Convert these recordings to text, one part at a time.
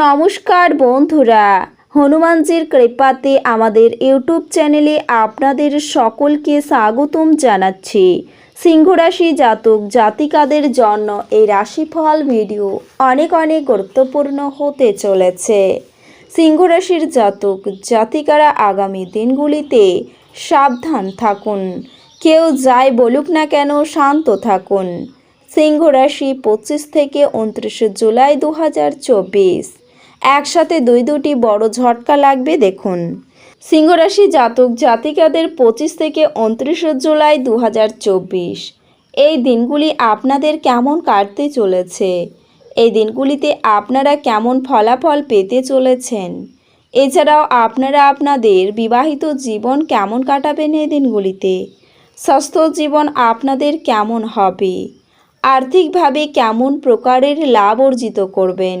নমস্কার বন্ধুরা। হনুমানজির কৃপাতে আমাদের ইউটিউব চ্যানেলে আপনাদের সকলকে স্বাগতম জানাচ্ছি। সিংহরাশি জাতক জাতিকাদের জন্য এই রাশিফল ভিডিও অনেক অনেক গুরুত্বপূর্ণ হতে চলেছে। সিংহরাশির জাতক জাতিকারা আগামী দিনগুলিতে সাবধান থাকুন। কেউ যাই বলুক না কেন শান্ত থাকুন। সিংহ রাশি পঁচিশ থেকে উনত্রিশে জুলাই দু হাজার চব্বিশ। একসাথে দুই দুটি বড় ঝটকা লাগবে দেখুন। সিংহ রাশি জাতক জাতিকাদের পঁচিশ থেকে উনত্রিশে জুলাই দু হাজার চব্বিশ। এই দিনগুলি আপনাদের কেমন কাটতে চলেছে? এই দিনগুলিতে আপনারা কেমন ফলাফল পেতে চলেছেন? এছাড়াও আপনারা আপনাদের বিবাহিত জীবন কেমন কাটাবেন এই দিনগুলিতে? স্বাস্থ্য জীবন আপনাদের কেমন হবে? আর্থিকভাবে কেমন প্রকারের লাভ অর্জিত করবেন?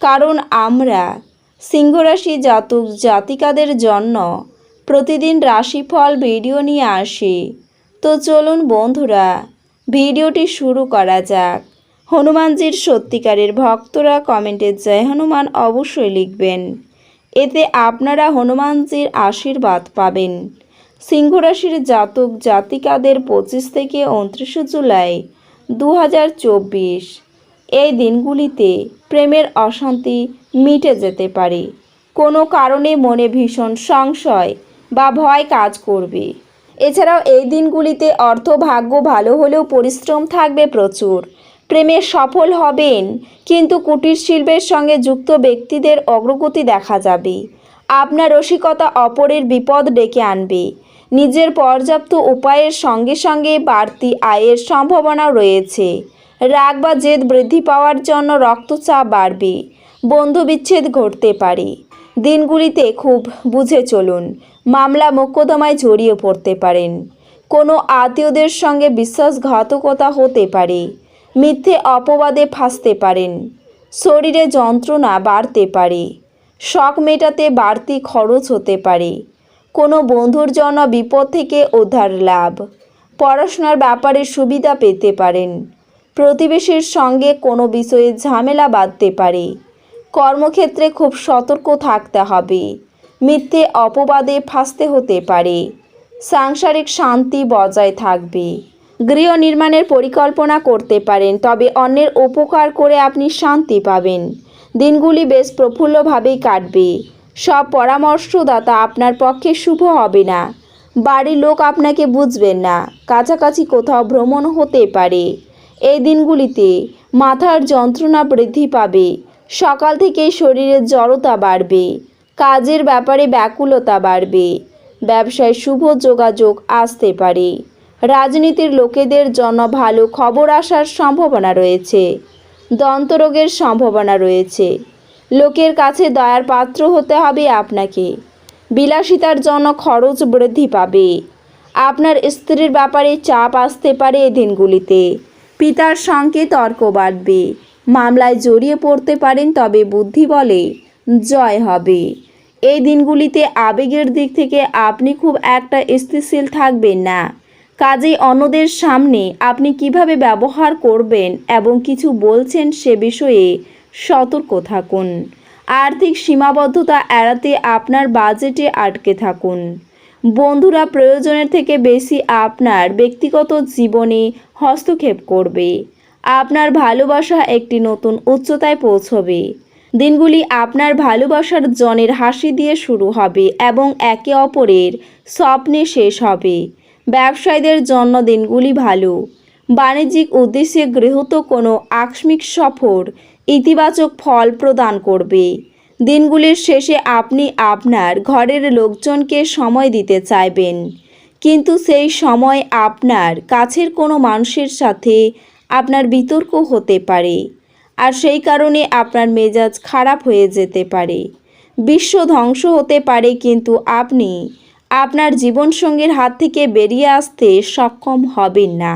কারণ আমরা সিংহরাশি জাতক জাতিকাদের জন্য প্রতিদিন রাশিফল ভিডিও নিয়ে আসি। তো চলুন বন্ধুরা, ভিডিওটি শুরু করা যাক। হনুমানজির সত্যিকারের ভক্তরা কমেন্টে জয় হনুমান অবশ্যই লিখবেন। এতে আপনারা হনুমানজির আশীর্বাদ পাবেন। সিংহরাশির জাতক জাতিকাদের পঁচিশ থেকে উনত্রিশে জুলাই দু হাজার চব্বিশ। এই দিনগুলিতে প্রেমের অশান্তি মিটে যেতে পারে। কোনো কারণে মনে ভীষণ সংশয় বা ভয় কাজ করবে। এছাড়াও এই দিনগুলিতে অর্থ ভাগ্য ভালো হলেও পরিশ্রম থাকবে প্রচুর। প্রেমে সফল হবেন, কিন্তু কুটির শিল্পের সঙ্গে যুক্ত ব্যক্তিদের অগ্রগতি দেখা যাবে। আপনার রসিকতা অপরের বিপদ ডেকে আনবে। নিজের পর্যাপ্ত উপায়ের সঙ্গে সঙ্গে বাড়তি আয়ের সম্ভাবনা রয়েছে। রাগ বা জেদ বৃদ্ধি পাওয়ার জন্য রক্তচাপ বাড়বে। বন্ধু বিচ্ছেদ ঘটতে পারে। দিনগুলিতে খুব বুঝে চলুন, মামলা মোকদ্দমায় জড়িয়ে পড়তে পারেন। কোনো আত্মীয়দের সঙ্গে বিশ্বাসঘাতকতা হতে পারে। মিথ্যে অপবাদে ফাঁসতে পারেন। শরীরে যন্ত্রণা বাড়তে পারে। শখ মেটাতে বাড়তি খরচ হতে পারে। কোনো বন্ধুর জন্য বিপদ থেকে উদ্ধার লাভ। পড়াশোনার ব্যাপারে সুবিধা পেতে পারেন। প্রতিবেশীর সঙ্গে কোনো বিষয়ে ঝামেলা বাঁধতে পারে। কর্মক্ষেত্রে খুব সতর্ক থাকতে হবে। মিথ্যে অপবাদে ফাঁসতে হতে পারে। সাংসারিক শান্তি বজায় থাকবে। গৃহ নির্মাণের পরিকল্পনা করতে পারেন, তবে অন্যের উপকার করে আপনি শান্তি পাবেন। দিনগুলি বেশ প্রফুল্লভাবেই কাটবে। সব পরামর্শদাতা আপনার পক্ষে শুভ হবে না। বাড়ির লোক আপনাকে বুঝবেন না। কাছাকাছি কোথাও ভ্রমণ হতে পারে। এই দিনগুলিতে মাথার যন্ত্রণা বৃদ্ধি পাবে। সকাল থেকেই শরীরের জড়তা বাড়বে, কাজের ব্যাপারে ব্যাকুলতা বাড়বে, ব্যবসায় শুভ যোগাযোগ আসতে পারে। রাজনীতির লোকেদের জন্য ভালো খবর আসার সম্ভাবনা রয়েছে, দন্তরোগের সম্ভাবনা রয়েছে। লোকের কাছে দয়ার পাত্র হতে হবে আপনাকে। বিলাসিতার জন্য খরচ বৃদ্ধি পাবে। আপনার স্ত্রীর ব্যাপারে চাপ আসতে পারে এই দিনগুলিতে। পিতার সঙ্গে তর্ক বাড়বে মামলায় জড়িয়ে পড়তে পারেন তবে বুদ্ধি বলে, জয় হবে। এই দিনগুলিতে আবেগের দিক থেকে আপনি খুব একটা স্থিতিশীল থাকবেন না। কাজেই অন্যদের সামনে আপনি কীভাবে ব্যবহার করবেন এবং কিছু বলছেন সে বিষয়ে সতর্ক থাকুন। আর্থিক সীমাবদ্ধতা এড়াতে আপনার বাজেটে আটকে থাকুন। বন্ধুরা, প্রয়োজনের থেকে বেশি আপনার ব্যক্তিগত জীবনে হস্তক্ষেপ করবে। আপনার ভালোবাসা একটি নতুন উচ্চতায় পৌঁছবে। দিনগুলি আপনার ভালোবাসার জনের হাসি দিয়ে শুরু হবে এবং একে অপরের স্বপ্নে শেষ হবে। ব্যবসায়ীদের জন্য দিনগুলি ভালো। বাণিজ্যিক উদ্দেশ্যে গৃহীত কোনো আকস্মিক সফর ইতিবাচক ফল প্রদান করবে। দিনগুলির শেষে আপনি আপনার ঘরের লোকজনকে সময় দিতে চাইবেন। কিন্তু সেই সময় আপনার কাছের কোনো মানুষের সাথে আপনার বিতর্ক হতে পারে আর সেই কারণে আপনার মেজাজ খারাপ হয়ে যেতে পারে। বিশ্ব ধ্বংস হতে পারে কিন্তু আপনি আপনার জীবনসঙ্গীর হাত থেকে বেরিয়ে আসতে সক্ষম হবেন না।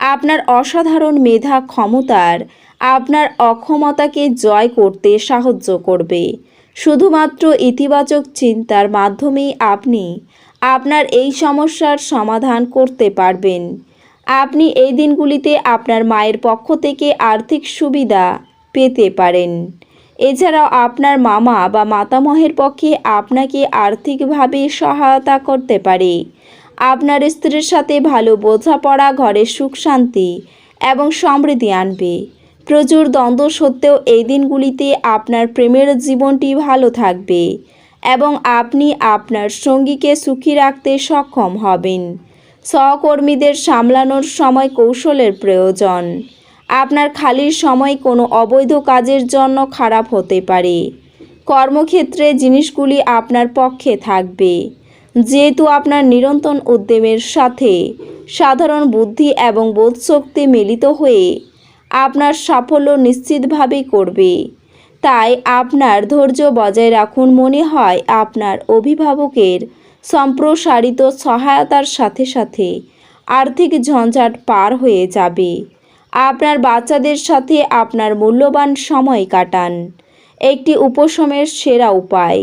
আপনার অসাধারণ মেধা ক্ষমতার আপনার অক্ষমতাকে জয় করতে সাহায্য করবে। শুধুমাত্র ইতিবাচক চিন্তার মাধ্যমেই আপনি আপনার এই সমস্যার সমাধান করতে পারবেন। আপনি এই দিনগুলিতে আপনার মায়ের পক্ষ থেকে আর্থিক সুবিধা পেতে পারেন। এছাড়াও আপনার মামা বা মাতামহের পক্ষে আপনাকে আর্থিকভাবে সহায়তা করতে পারে। আপনার স্ত্রীর সাথে ভালো বোঝাপড়া, ঘরে সুখ শান্তি এবং সমৃদ্ধি আনবে। প্রচুর দ্বন্দ্ব সত্ত্বেও এই দিনগুলিতে আপনার প্রেমের জীবনটি ভালো থাকবে এবং আপনি আপনার সঙ্গীকে সুখী রাখতে সক্ষম হবেন। সহকর্মীদের সামলানোর সময় কৌশলের প্রয়োজন। আপনার খালি সময় কোনো অবৈধ কাজের জন্য খারাপ হতে পারে। কর্মক্ষেত্রে জিনিসগুলি আপনার পক্ষে থাকবে। যেহেতু আপনার নিরন্তর উদ্যমের সাথে সাধারণ বুদ্ধি এবং বোধশক্তি মিলিত হয়ে আপনার সাফল্য নিশ্চিতভাবেই করবে। তাই আপনার ধৈর্য বজায় রাখুন মনে হয় আপনার অভিভাবকের সম্প্রসারিত সহায়তার সাথে সাথে আর্থিক ঝঞ্ঝাট পার হয়ে যাবে। আপনার বাচ্চাদের সাথে আপনার মূল্যবান সময় কাটান। একটি উপশমের সেরা উপায়,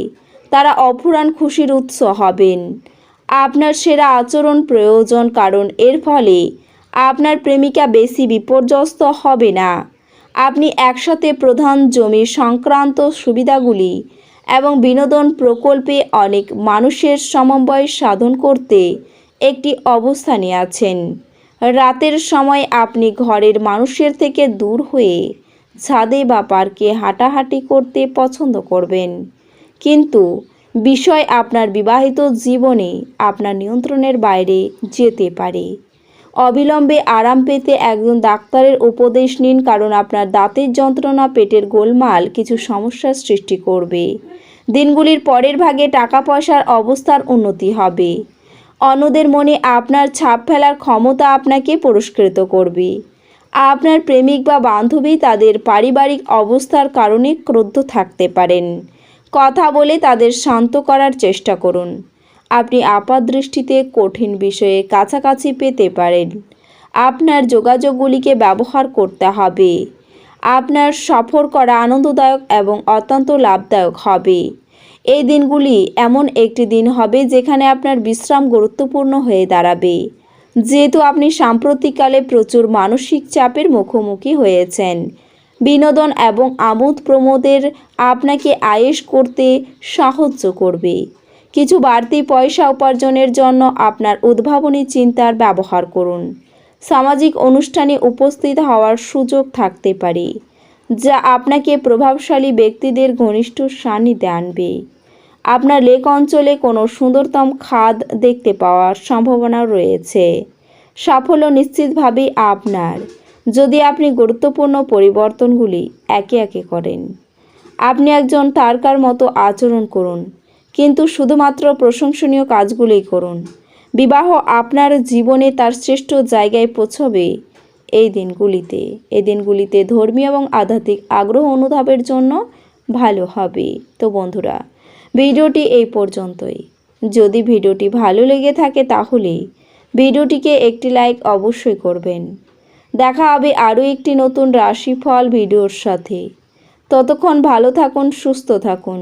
তারা অফুরান খুশির উৎস হবেন। আপনার সেরা আচরণ প্রয়োজন কারণ এর ফলে আপনার প্রেমিকা বেশি বিপর্যস্ত হবে না। আপনি একসাথে প্রধান জমি সংক্রান্ত সুবিধাগুলি এবং বিনোদন প্রকল্পে অনেক মানুষের সমন্বয় সাধন করতে একটি অবস্থানে আছেন। রাতের সময় আপনি ঘরের মানুষের থেকে দূর হয়ে ছাদে বা পার্কে হাঁটাহাঁটি করতে পছন্দ করবেন। কিন্তু বিষয় আপনার বিবাহিত জীবনে আপনার নিয়ন্ত্রণের বাইরে যেতে পারে। অবিলম্বে আরাম পেতে একজন ডাক্তারের উপদেশ নিন, কারণ আপনার দাঁতের যন্ত্রণা, পেটের গোলমাল কিছু সমস্যার সৃষ্টি করবে। দিনগুলির পরের ভাগে টাকা পয়সার অবস্থার উন্নতি হবে। অন্যদের মনে আপনার ছাপ ফেলার ক্ষমতা আপনাকে পুরস্কৃত করবে। আপনার প্রেমিক বা বান্ধবী তাদের পারিবারিক অবস্থার কারণে ক্রুদ্ধ থাকতে পারেন। কথা বলে তাদের শান্ত করার চেষ্টা করুন। আপনি আপাতদৃষ্টিতে কঠিন বিষয়ে কাছাকাছি পেতে পারেন। আপনার যোগাযোগগুলিকে ব্যবহার করতে হবে। আপনার সফর করা আনন্দদায়ক এবং অত্যন্ত লাভদায়ক হবে। এই দিনগুলি এমন একটি দিন হবে যেখানে আপনার বিশ্রাম গুরুত্বপূর্ণ হয়ে দাঁড়াবে। যেহেতু আপনি সাম্প্রতিককালে প্রচুর মানসিক চাপের মুখোমুখি হয়েছেন। বিনোদন এবং আমোদ প্রমোদের আপনাকে আয়েশ করতে সাহায্য করবে। কিছু বাড়তি পয়সা উপার্জনের জন্য আপনার উদ্ভাবনী চিন্তার ব্যবহার করুন। সামাজিক অনুষ্ঠানে উপস্থিত হওয়ার সুযোগ থাকতে পারে, যা আপনাকে প্রভাবশালী ব্যক্তিদের ঘনিষ্ঠ সান্নিধ্যে আনবে। আপনার লেক অঞ্চলে কোনো সুন্দরতম খাদ দেখতে পাওয়ার সম্ভাবনা রয়েছে। সাফল্য নিশ্চিতভাবেই আপনার, যদি আপনি গুরুত্বপূর্ণ পরিবর্তনগুলি একে একে করেন। আপনি একজন তারকার মতো আচরণ করুন কিন্তু শুধুমাত্র প্রশংসনীয় কাজগুলোই করুন। বিবাহ আপনার জীবনে তার শ্রেষ্ঠ জায়গায় পৌঁছবে এই দিনগুলিতে। এই দিনগুলিতে ধর্মীয় এবং আধ্যাত্মিক আগ্রহ অনুধাবের জন্য ভালো হবে। তো বন্ধুরা, ভিডিওটি এই পর্যন্তই। যদি ভিডিওটি ভালো লেগে থাকে তাহলে ভিডিওটিকে একটি লাইক অবশ্যই করবেন। দেখা হবে আরও একটি নতুন রাশিফল ভিডিওর সাথে। ততক্ষণ ভালো থাকুন, সুস্থ থাকুন।